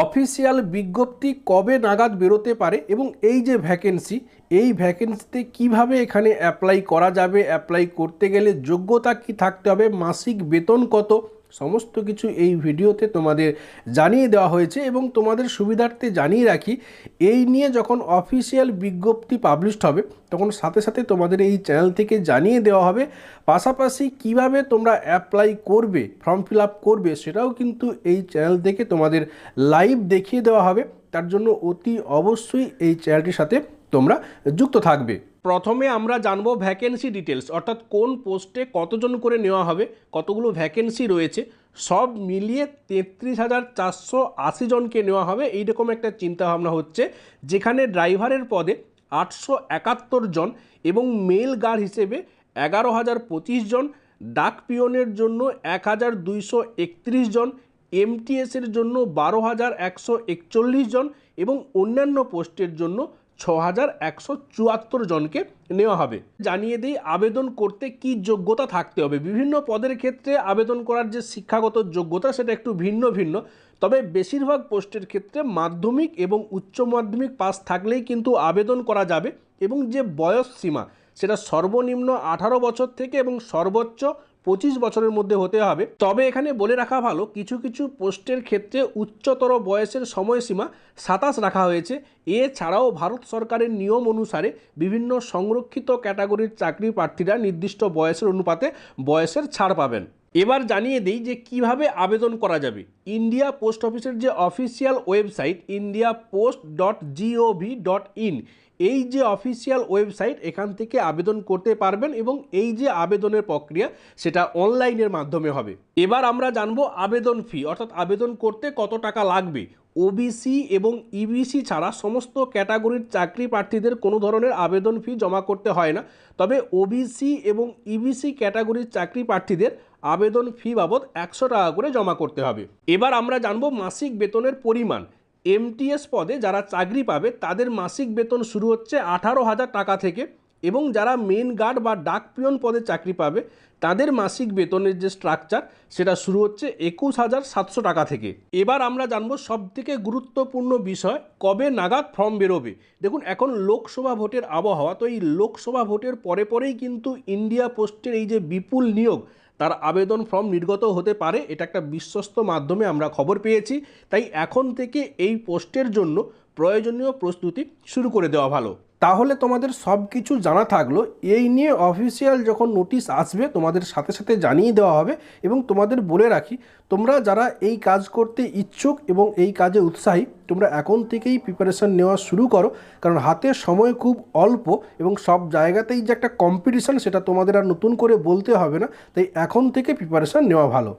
Official বিজ্ঞপ্তি কবে নাগাদ বেরোতে পারে এবং এই যে ভ্যাকেন্সি, এই ভ্যাকেন্সিতে কীভাবে এখানে অ্যাপ্লাই করা যাবে, অ্যাপ্লাই করতে গেলে যোগ্যতা কি থাকতে হবে, মাসিক বেতন কত সমস্ত কিছু এই ভিডিওতে তোমাদের জানিয়ে দেওয়া হয়েছে এবং তোমাদের সুবিধার্থে জানিয়ে রাখি, এই নিয়ে যখন অফিসিয়াল বিজ্ঞপ্তি পাবলিশড হবে, তখন সাথে সাথে তোমাদের এই চ্যানেল থেকে জানিয়ে দেওয়া হবে। পাশাপাশি কীভাবে তোমরা অ্যাপ্লাই করবে ফর্ম ফিল আপ করবে, সেটাও কিন্তু এই চ্যানেল থেকে তোমাদের লাইভ দেখিয়ে দেওয়া হবে। তার জন্য অতি অবশ্যই এই চ্যানেলটির সাথে তোমরা যুক্ত থাকবে। প্রথমে আমরা জানব ভ্যাকেন্সি ডিটেলস অর্থাৎ কোন পোস্টে কতজন করে নেওয়া হবে, কতগুলো ভ্যাকেন্সি রয়েছে, সব মিলিয়ে তেত্রিশ হাজার চারশো আশি জনকে নেওয়া হবে। এইরকম একটা চিন্তাভাবনা হচ্ছে, যেখানে ড্রাইভারের পদে আটশো একাত্তর জন এবং মেল গার্ড হিসেবে এগারো হাজার পঁচিশ জন, ডাক পিয়নের জন্য এক হাজার দুইশো একত্রিশ জন এমটিএসের জন্য বারো হাজার একশো একচল্লিশ জন এবং অন্যান্য পোস্টের জন্য ছ হাজার একশো চুয়াত্তর জনকে নেওয়া হবে। জানিয়ে দিই, আবেদন করতে কি যোগ্যতা থাকতে হবে? বিভিন্ন পদের ক্ষেত্রে আবেদন করার যে শিক্ষাগত যোগ্যতা, সেটা একটু ভিন্ন ভিন্ন। তবে বেশিরভাগ পোস্টের ক্ষেত্রে মাধ্যমিক এবং উচ্চ মাধ্যমিক পাস থাকলেই কিন্তু আবেদন করা যাবে এবং যে বয়স সীমা, সেটা সর্বনিম্ন আঠারো বছর থেকে এবং সর্বোচ্চ পঁচিশ বছরের মধ্যে হতে হবে। তবে এখানে বলে রাখা ভালো, কিছু কিছু পোস্টের ক্ষেত্রে উচ্চতর বয়সের সময়সীমা সাতাশ রাখা হয়েছে। এছাড়াও ভারত সরকারের নিয়ম অনুসারে বিভিন্ন সংরক্ষিত ক্যাটাগরির চাকরি প্রার্থীরা নির্দিষ্ট বয়সের অনুপাতে বয়সের ছাড় পাবেন। এবার জানিয়ে দিই যে কীভাবে আবেদন করা যাবে। ইন্ডিয়া পোস্ট অফিসের যে official website India post dot gov dot in এই যে অফিসিয়াল ওয়েবসাইট, এখান থেকে আবেদন করতে পারবেন এবং এই যে আবেদনের প্রক্রিয়া, সেটা অনলাইনের মাধ্যমে হবে। এবার আমরা জানব আবেদন ফি অর্থাৎ আবেদন করতে কত টাকা লাগবে। ওবিসি এবং ইবিসি ছাড়া সমস্ত ক্যাটাগরির চাকরি প্রার্থীদের কোনো ধরনের আবেদন ফি জমা করতে হয় না। তবে ওবিসি এবং ইবিসি ক্যাটাগরির চাকরি প্রার্থীদের আবেদন ফি বাবদ একশো টাকা করে জমা করতে হবে। এবার আমরা জানব মাসিক বেতনের পরিমাণ। এমটিএস পদে যারা চাকরি পাবে, তাদের মাসিক বেতন শুরু হচ্ছে আঠারো হাজার টাকা থেকে এবং যারা মেন গার্ড বা ডাক পিয়ন পদে চাকরি পাবে, তাদের মাসিক বেতনের যে স্ট্রাকচার সেটা শুরু হচ্ছে একুশ হাজার সাতশো টাকা থেকে। এবার আমরা জানব সব থেকে গুরুত্বপূর্ণ বিষয়, কবে নাগাদ ফর্ম বেরোবে। দেখুন, এখন লোকসভা ভোটের আবহাওয়া, তো এই লোকসভা ভোটের পরে পরেই কিন্তু ইন্ডিয়া পোস্টের এই যে বিপুল নিয়োগ তার আবেদন ফর্ম নির্গত হতে পারে, এটা একটা বিশ্বস্ত মাধ্যমে আমরা খবর পেয়েছি। তাই এখন থেকে এই পোস্টের জন্য প্রয়োজনীয় প্রস্তুতি শুরু করে দেওয়া ভালো। তাহলে তোমাদের সব কিছু জানা থাকল। এই নিয়ে অফিসিয়াল যখন নোটিশ আসবে, তোমাদের সাথে সাথে জানিয়ে দেওয়া হবে এবং তোমাদের বলে রাখি, তোমরা যারা এই কাজ করতে ইচ্ছুক এবং এই কাজে উৎসাহী, তোমরা এখন থেকেই প্রিপারেশান নেওয়া শুরু করো। কারণ হাতে সময় খুব অল্প এবং সব জায়গাতেই যে একটা কম্পিটিশান সেটা তোমাদের আর নতুন করে বলতে হবে না। তাই এখন থেকে প্রিপারেশান নেওয়া ভালো।